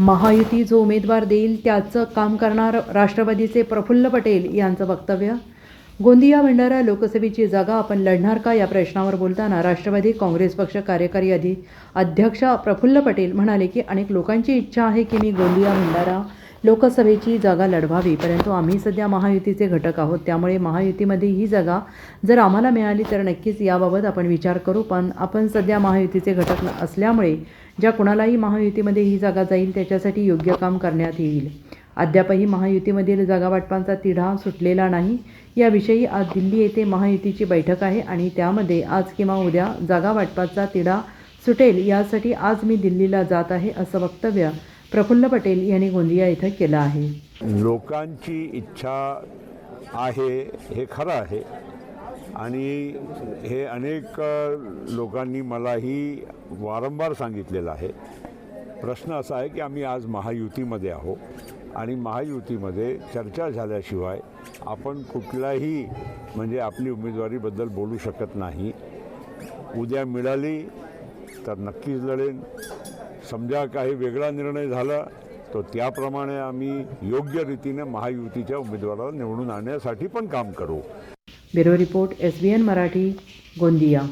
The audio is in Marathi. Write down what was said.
महायुती जो उमेदवार देईल त्याचं काम करणार राष्ट्रवादीचे प्रफुल्ल पटेल यांचं वक्तव्य. गोंदिया भंडारा लोकसभेची जागा आपण लढणार का या प्रश्नावर बोलताना राष्ट्रवादी काँग्रेस पक्ष कार्यकारी अधि अध्यक्ष प्रफुल्ल पटेल म्हणाले की अनेक लोकांची इच्छा आहे की मी गोंदिया भंडारा लोकसभेची जागा लढवावी. परंतु आम्ही सध्या महायुतीचे घटक आहोत. त्यामुळे महायुतीमध्ये ही जागा जर आम्हाला मिळाली तर नक्कीच याबाबत आपण विचार करू. पण आपण सध्या महायुतीचे घटक न- असल्यामुळे ज्या कुणालाही महायुतीमध्ये ही जागा जाईल त्याच्यासाठी योग्य काम करण्यात येईल. अद्यापही महायुतीमधील जागावाटपांचा तिढा सुटलेला नाही. याविषयी आज दिल्ली येथे महायुतीची बैठक आहे आणि त्यामध्ये आज किंवा उद्या जागावाटपाचा तिढा सुटेल यासाठी आज मी दिल्लीला जात आहे असं वक्तव्य प्रफुल्ल पटेल यांनी गोंदिया इथं केलं आहे. लोकांची इच्छा आहे हे खरं आहे. आणि हे अनेक लोकांनी मलाही वारंवार सांगितलेलं आहे. प्रश्न असा आहे की आम्ही आज महायुतीमध्ये आहोत. आणि महायुतीमध्ये चर्चा झाल्याशिवाय आपण कुठलाही म्हणजे आपली उमेदवारीबद्दल बोलू शकत नाही. उद्या मिळाली तर नक्कीच लढेन. समजा काही वेगळा निर्णय झाला तर त्याप्रमाणे आम्ही योग्य रीतीने महायुतीच्या उमेदवाराला निवडून आणण्यासाठी पण काम करू. Bureau report S B N Marathi Gondia.